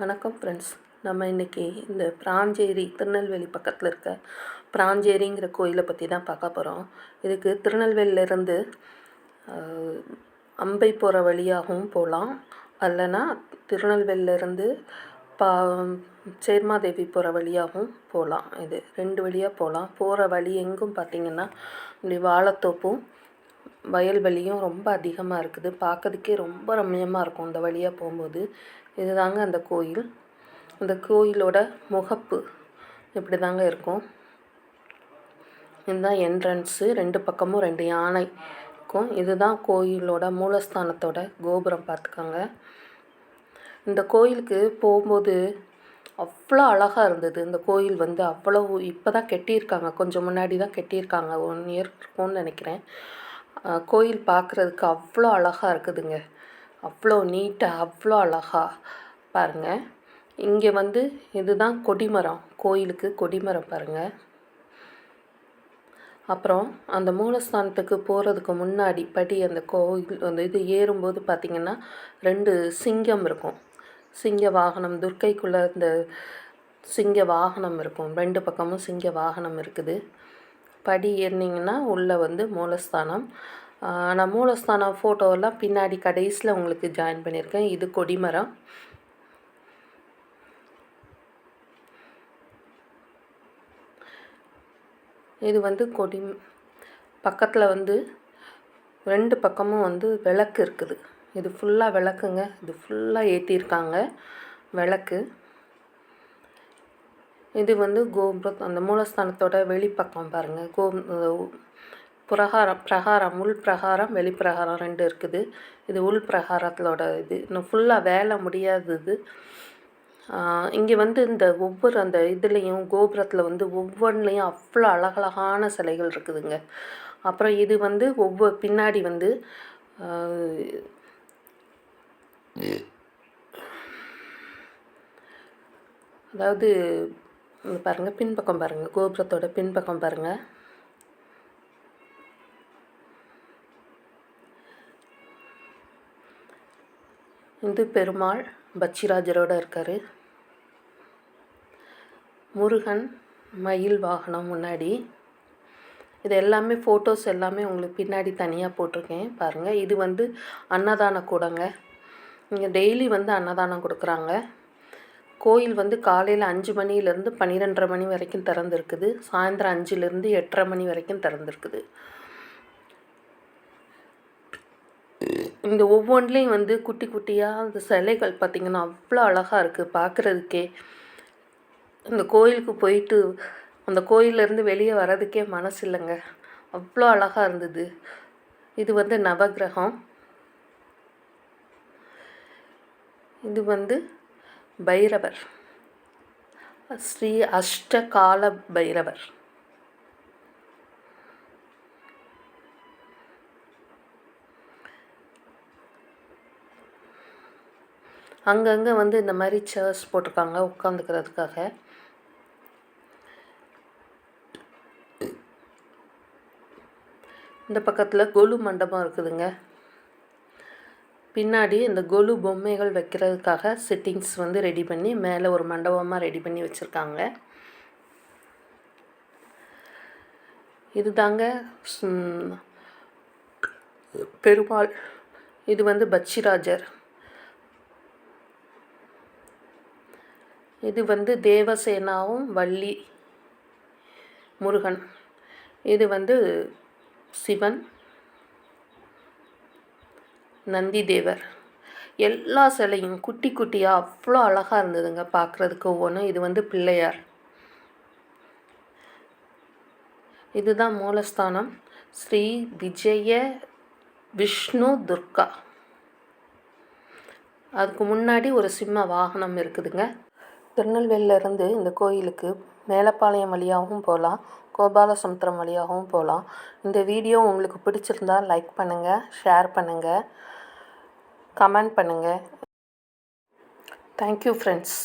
வணக்கம் ஃப்ரெண்ட்ஸ் நம்ம இன்றைக்கி இந்த பிராஞ்சேரி திருநெல்வேலி பக்கத்தில் இருக்க பிராஞ்சேரிங்கிற கோயிலை பற்றி தான் பார்க்க போகிறோம் இதுக்கு திருநெல்வேலியிலேருந்து அம்பை போகிற வழியாகவும் போகலாம் அல்லைனா திருநெல்வேலியிலேருந்து பா சேர்மாதேவி போகிற வழியாகவும் போகலாம் இது ரெண்டு வழியாக போகலாம் போகிற வழி எங்கும் பார்த்திங்கன்னா இப்படி வாழைத்தோப்பும் வயல்வெளியும் ரொம்ப அதிகமாக இருக்குது. பார்க்கறதுக்கே ரொம்ப ரம்மியமாக இருக்கும் இந்த வழியாக போகும்போது. இதுதாங்க அந்த கோயில். அந்த கோயிலோட முகப்பு இப்படி தாங்க இருக்கும். இதுதான் என்ட்ரன்ஸு ரெண்டு பக்கமும் ரெண்டு யானை இருக்கும் இதுதான் கோயிலோட மூலஸ்தானத்தோட கோபுரம் பார்த்துக்கோங்க இந்த கோயிலுக்கு போகும்போது அவ்வளோ அழகாக இருந்தது. இந்த கோயில் வந்து அவ்வளோ இப்போ தான் கட்டியிருக்காங்க. கொஞ்சம் முன்னாடி தான் கட்டியிருக்காங்க. ஒன் இயர் இருக்கும்னு நினைக்கிறேன். கோயில் பார்க்குறதுக்கு அவ்வளோ அழகாக இருக்குதுங்க. அவ்வளோ நீட்டாக அவ்வளோ அழகாக பாருங்கள் இங்கே வந்து இதுதான் கொடிமரம். கோயிலுக்கு கொடிமரம் பாருங்கள் அப்புறம் அந்த மூலஸ்தானத்துக்கு போகிறதுக்கு முன்னாடி படி அந்த கோயில் அந்த இது ஏறும்போது பார்த்திங்கன்னா ரெண்டு சிங்கம் இருக்கும். சிங்க வாகனம் துர்க்கைக்குள்ளே இந்த சிங்க வாகனம் இருக்கும். ரெண்டு பக்கமும் சிங்க வாகனம் இருக்குது. படி ஏறினீங்கன்னா உள்ளே வந்து மூலஸ்தானம். நான் மூலஸ்தானம் ஃபோட்டோவெல்லாம் பின்னாடி கடைசியில் உங்களுக்கு ஜாயின் பண்ணியிருக்கேன். இது கொடிமரம். இது வந்து கொடி பக்கத்தில் வந்து ரெண்டு பக்கமும் வந்து விளக்கு இருக்குது. இது ஃபுல்லாக விளக்குங்க. இது ஃபுல்லாக ஏற்றிருக்காங்க விளக்கு. இது வந்து கோபுரம் அந்த மூலஸ்தானத்தோட வெளிப்பக்கம் பாருங்கள் கோ பிரகாரம் பிரகாரம் உள் பிரகாரம் வெளிப்பிரகாரம் ரெண்டு இருக்குது. இது உள் பிரகாரத்தோட இது. இன்னும் ஃபுல்லாக வேலை முடியாதது. இங்கே வந்து இந்த ஒவ்வொரு அந்த இதுலேயும் கோபுரத்தில் வந்து ஒவ்வொன்றுலேயும் அவ்வளோ அழகழகான சிலைகள் இருக்குதுங்க. அப்புறம் இது வந்து ஒவ்வொரு பின்னாடி வந்து அதாவது பாருங்கள் பின்பக்கம் பாருங்கள் கோபுரத்தோட பின்பக்கம் பாருங்கள் இந்து பெருமாள் பச்சிராஜரோடு இருக்கார். முருகன் மயில் வாகனம் முன்னாடி. இது எல்லாமே ஃபோட்டோஸ் எல்லாமே உங்களுக்கு பின்னாடி தனியாக போட்டிருக்கேன். பாருங்கள் இது வந்து அன்னதான கூடங்க. இங்கே டெய்லி வந்து அன்னதானம் கொடுக்குறாங்க. கோயில் வந்து காலையில் அஞ்சு மணிலேருந்து பன்னிரெண்டரை மணி வரைக்கும் திறந்துருக்குது. சாயந்தரம் அஞ்சுலேருந்து எட்டரை மணி வரைக்கும் திறந்துருக்குது. இந்த ஒவ்வொன்றிலையும் வந்து குட்டி குட்டியாக அந்த சிலைகள் பார்த்திங்கன்னா அவ்வளோ அழகாக இருக்குது பார்க்குறதுக்கே இந்த கோயிலுக்கு போயிட்டு அந்த கோயிலேருந்து வெளியே வர்றதுக்கே மனசு இல்லைங்க அவ்வளோ அழகாக இருந்தது. இது வந்து நவகிரகம். இது வந்து பைரவர். ஸ்ரீ அஷ்டகால பைரவர். அங்கங்கே வந்து இந்த மாதிரி சேர்ஸ் போட்டிருக்காங்க உட்காந்துக்கிறதுக்காக இந்த பக்கத்தில் கொலு மண்டபம் இருக்குதுங்க. பின்னாடி இந்த கொலு பொம்மைகள் வைக்கிறதுக்காக செட்டிங்ஸ் வந்து ரெடி பண்ணி மேலே ஒரு மண்டபமாக ரெடி பண்ணி வச்சுருக்காங்க. இது தாங்க பெருமாள். இது வந்து பச்சிராஜர். இது வந்து தேவசேனாவும் வள்ளி முருகன். இது வந்து சிவன். நந்தி தேவர் எல்லா சிலையும் குட்டி குட்டியாக அவ்வளோ அழகாக இருந்ததுங்க பார்க்குறதுக்கு ஒவ்வொன்றும் இது வந்து பிள்ளையார். இதுதான் மூலஸ்தானம். ஸ்ரீ விஜய விஷ்ணு துர்கா. அதுக்கு முன்னாடி ஒரு சிம்ம வாகனம் இருக்குதுங்க. திருநெல்வேலியிலேருந்து இந்த கோயிலுக்கு மேலப்பாளையம் வழியாகவும் போகலாம் கோபாலசமுத்திரம் வழியாகவும் போகலாம். இந்த வீடியோ உங்களுக்கு பிடிச்சிருந்தா லைக் பண்ணுங்கள் ஷேர் பண்ணுங்கள் கமெண்ட் பண்ணுங்கள் தேங்க்யூ ஃப்ரெண்ட்ஸ்